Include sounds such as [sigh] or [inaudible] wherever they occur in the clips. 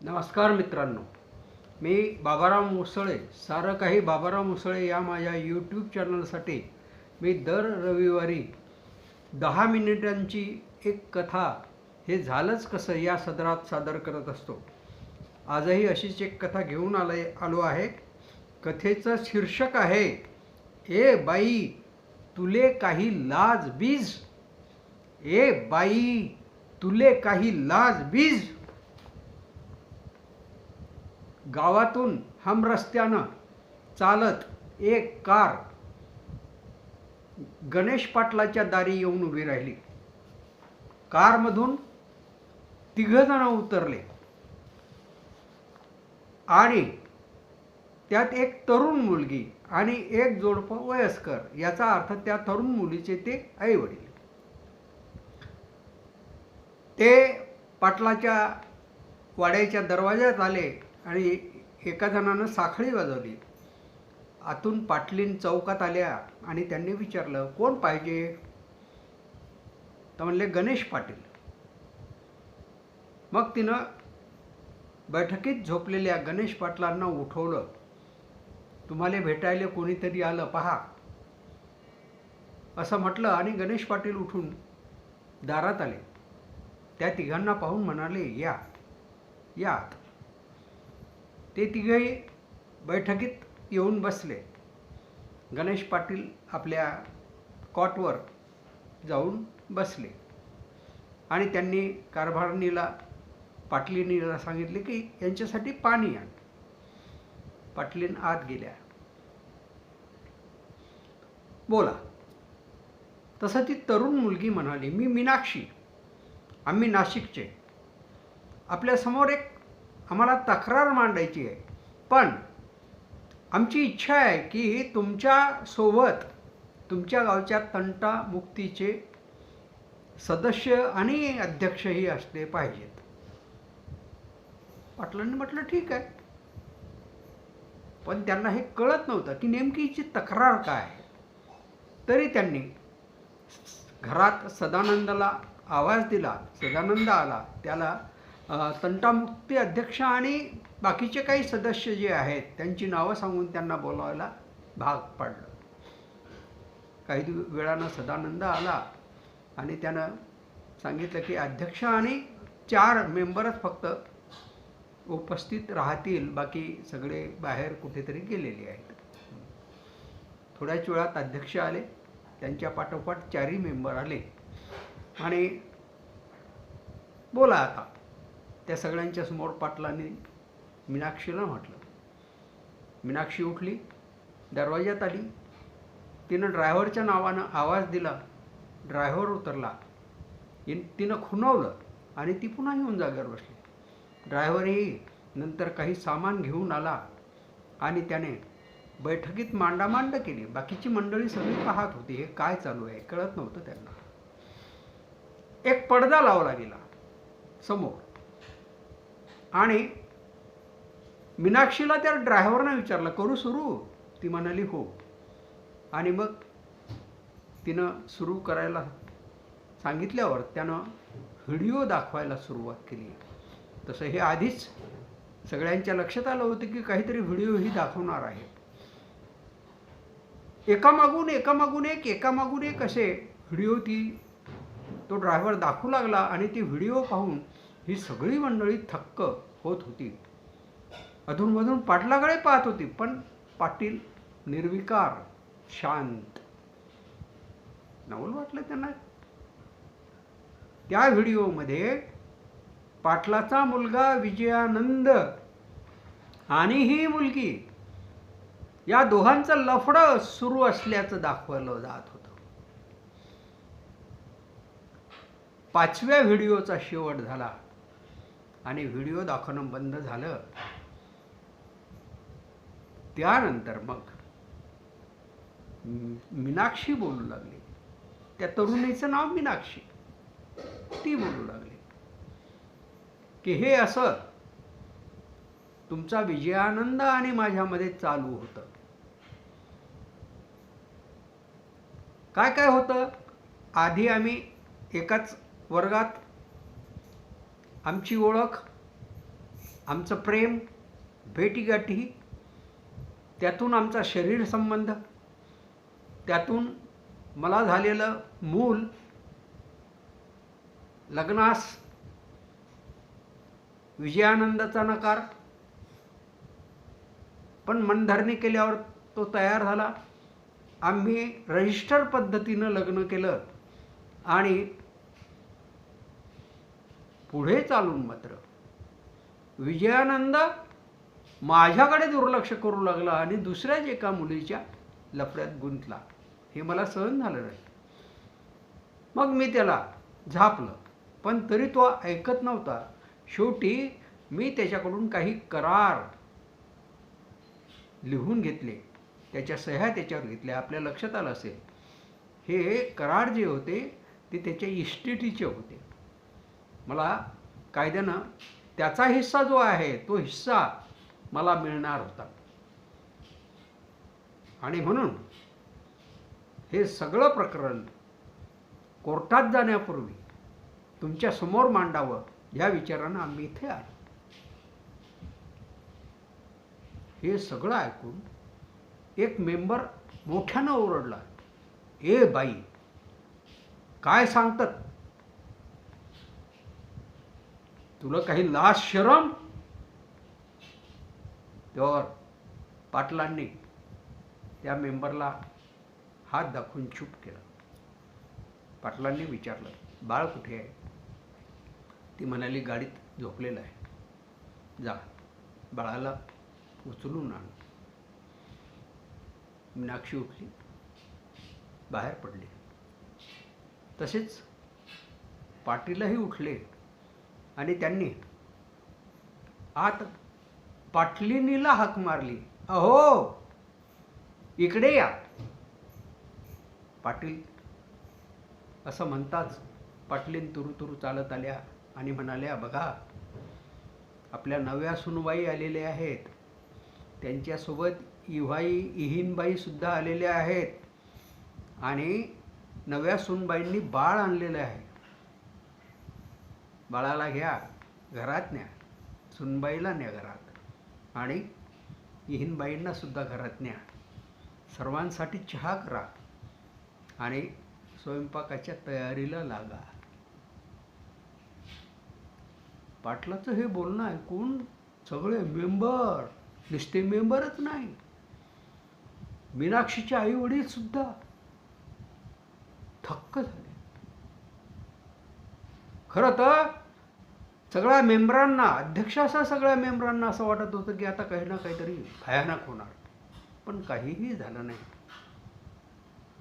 नमस्कार मित्रांनो. मी बाबाराम मुसळे सारं काही बाबाराम मुसळे या माझ्या यूट्यूब चॅनलसाठी मी दर रविवारी दहा मिनिटांची एक कथा हे झालंच कसं या सदरात सादर करत असतो. आजही अशीच एक कथा घेऊन आले आलो आहे. कथेचं शीर्षक आहे ए बाई तुले काही लाज बीज. ए बाई तुले काही लाज बीज. गावातून हमरस्त्यानं चालत एक कार गणेश पाटलाच्या दारी येऊन उभी राहिली. कारमधून तिघजण उतरले. आणि त्यात एक तरुण मुलगी आणि एक जोडपं वयस्कर याचा अर्थ त्या तरुण मुलीचे ते आई वडील ते पाटलाच्या वाड्याच्या दरवाज्यात आले. आणि एका जणानं साखळी वाजवली. आतून पाटलीन चौकात आल्या आणि त्यांनी विचारलं कोण पाहिजे? तर म्हणले गणेश पाटील. मग तिनं बैठकीत झोपलेल्या गणेश पाटलांना उठवलं तुम्हाला भेटायला कोणीतरी आलं पहा. असं म्हटलं आणि गणेश पाटील उठून दारात आले. त्या तिघांना पाहून म्हणाले या या. आत." ते तिघही बैठकीत येऊन बसले. गणेश पाटील आपल्या कॉटवर जाऊन बसले. आणि त्यांनी कारभारणीला पाटलीनीला सांगितले की यांच्यासाठी पाणी आण. पाटलीन आत गेल्या. बोला तसं ती तरुण मुलगी म्हणाली मी मीनाक्षी. आम्ही नाशिकचे. आपल्यासमोर एक आम्हाला तक्रार मांडायची आहे. पण आमची इच्छा आहे की तुमच्यासोबत तुमच्या गावच्या तंटा मुक्तीचे सदस्य आणि अध्यक्षही असले पाहिजेत. पाटलांनी म्हटलं ठीक आहे. पण त्यांना हे कळत नव्हतं की नेमकी हिची तक्रार काय आहे. तरी त्यांनी घरात सदानंदाला आवाज दिला सदानंद आला त्याला तंटामुक्ती अध्यक्ष आणि बाकीचे काही सदस्य जे आहेत त्यांची नावं सांगून त्यांना बोलावायला भाग पाडलं. काही दिव वेळानं सदानंद आला आणि त्यानं सांगितलं की अध्यक्ष आणि चार मेंबरच फक्त उपस्थित राहतील बाकी सगळे बाहेर कुठेतरी गेलेले आहेत. थोड्याच वेळात अध्यक्ष आले त्यांच्या पाठोपाठ चारही मेंबर आले आणि बोला आता. त्या सगळ्यांच्या समोर पाटलांनी मीनाक्षीला म्हटलं. मीनाक्षी उठली दरवाज्यात आली. तिनं ड्रायव्हरच्या नावानं आवाज दिला. ड्रायव्हर उतरला. इन तिनं खुणावलं आणि ती पुन्हा येऊन जागेवर बसली. ड्रायव्हरही नंतर काही सामान घेऊन आला आणि त्याने बैठकीत मांडामांड केली. बाकीची मंडळी सगळी पाहत होती. हे काय चालू आहे? कळत नव्हतं त्यांना. एक पडदा लावला गेला. समोर. आणि मीनाक्षीला त्या ड्रायव्हरनं विचारलं करू सुरू? ती म्हणाली हो. आणि मग तिनं सुरू करायला सांगितल्यावर त्यानं व्हिडिओ दाखवायला सुरुवात केली. तसं हे आधीच सगळ्यांच्या लक्षात आलं होतं की काहीतरी व्हिडिओ ही दाखवणार आहे. एकामागून एकामागून एक एकामागून एक असे व्हिडिओ ती तो ड्रायव्हर दाखवू लागला आणि ती व्हिडिओ पाहून ही सगळी मंडळी थक्क होत होती. अधूनमधून पाटलाकडे पाहत होती पण पाटील निर्विकार शांत. नवल वाटलं त्यांना. त्या व्हिडिओमध्ये पाटलाचा मुलगा विजयानंद आणि ही मुलगी या दोघांचं लफडं सुरू असल्याचं दाखवलं जात होतं. पाचव्या व्हिडिओचा शेवट झाला. आणि व्हिडिओ दाखवणं बंद झालं. त्यानंतर मग मीनाक्षी बोलू लागली. त्या तरुणीचं नाव मीनाक्षी. ती बोलू लागली. की हे असं तुमचा विजयानंद आणि माझ्यामध्ये चालू होतं. काय काय होतं? आधी आम्ही एकाच वर्गात आमची ओळख आमचं प्रेम भेटीगाठी त्यातून आमचा शरीर संबंध त्यातून मला झालेलं मूल लग्नास विजयानंदाचा नकार पण मनधरणी केल्यावर तो तयार झाला. आम्ही रजिस्टर पद्धतीनं लग्न केलं आणि पुढे चालून मात्र. विजयानंद माझ्याकडे दुर्लक्ष करू लागला आणि दुसऱ्याच एका मुलीच्या लफड्यात गुंतला. हे मला सहन झालं नाही. मग मी त्याला झापलं पण तरी तो ऐकत नव्हता. शेवटी मी त्याच्याकडून काही करार लिहून घेतले. त्याच्या सह्या त्याच्यावर घेतल्या. आपल्या लक्षात आलं असेल. हे करार जे होते ते त्याच्या इष्टिटीचे होते. मला कायद्यानं त्याचा हिस्सा जो आहे तो हिस्सा मला मिळणार होता. आणि म्हणून हे सगळं प्रकरण कोर्टात जाण्यापूर्वी तुमच्यासमोर मांडावं ह्या विचारानं आम्ही इथे आलो. हे सगळं ऐकून एक मेंबर मोठ्यानं ओरडला ए बाई काय सांगतात? तुला काही लाज शरम? त्यावर पाटलांनी त्या मेंबरला हात दाखवून चूप केला. पाटलांनी विचारलं बाळ कुठे आहे? ती म्हणाली गाडीत झोपलेलं आहे. जा बाळाला उचलून आण. मीनाक्षी उठली बाहेर पडली. तसेच पाटीलही उठले. आणि त्यांनी आत पाटलिनीला हाक मारली. अहो इकडे या. पाटील असं म्हणताच पाटलीन तुरु तुरु चालत आल्या आणि म्हणाल्या बघा आपल्या नव्या सुनबाई आलेल्या आहेत. त्यांच्यासोबत इव्हाई इहिनबाई सुद्धा आलेल्या आहेत. आणि नव्या सुनबाईंनी बाळ आणलेलं आहे. बाळाला घ्या घरात न्या सुनबाईला न्या घरात. आणि इहिनबाईंना सुद्धा घरात न्या. सर्वांसाठी चहा करा आणि स्वयंपाकाच्या तयारीला लागा. पाटलाचं हे बोलणं ऐकून सगळे मेंबर नुसते मेंबरच नाही. मीनाक्षीचे आई वडील सुद्धा थक्क झाले. खरं तर सगळ्या मेंबरांना अध्यक्षासह सगळ्या मेंबरांना असं वाटत होतं की आता काही ना काहीतरी भयानक होणार. पण काहीही झालं नाही.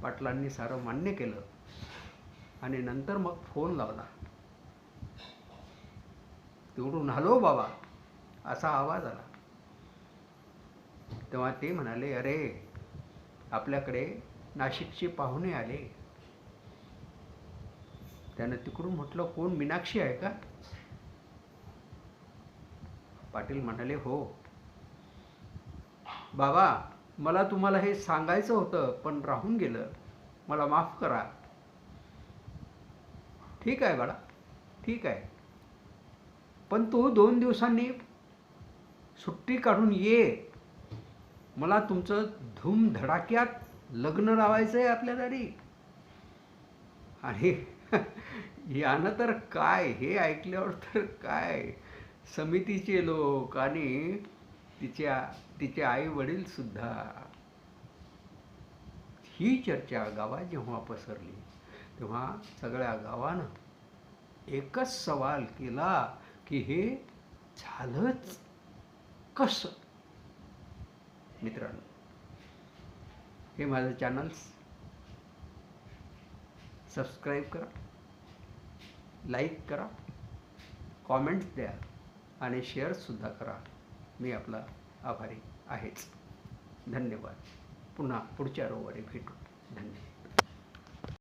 पाटलांनी सारं मान्य केलं. आणि नंतर मग फोन लावला. तिकडून हॅलो बाबा असा आवाज आला. तेव्हा ते म्हणाले अरे आपल्याकडे नाशिकचे पाहुणे आले. त्यानं तिकडून म्हटलं कोण? मीनाक्षी आहे का? पाटील म्हणाले हो. बाबा मला तुम्हाला हे सांगायचं होतं पण राहून गेलं. मला माफ करा. ठीक आहे बाळा ठीक आहे. पण तू दोन दिवसांनी सुट्टी काढून ये. मला तुमचं धूमधडाक्यात लग्न लावायचं आहे आपल्या दारी. आणि [laughs] यानं तर काय? हे ऐकल्यावर तर काय? समितीचे लोक आणि तिच्या तिचे आई वडील सुद्धा. ही चर्चा गावात जेव्हा पसरली तेव्हा सगळ्या गावानं एकच सवाल केला की हे झालंच कसं? मित्रांनो हे माझं चॅनल सबस्क्राईब करा लाईक करा कॉमेंट्स द्या. आणि शेअर्ससुद्धा करा. मी आपला आभारी आहेच. धन्यवाद. पुन्हा पुढच्या रोवारी भेटू. धन्यवाद.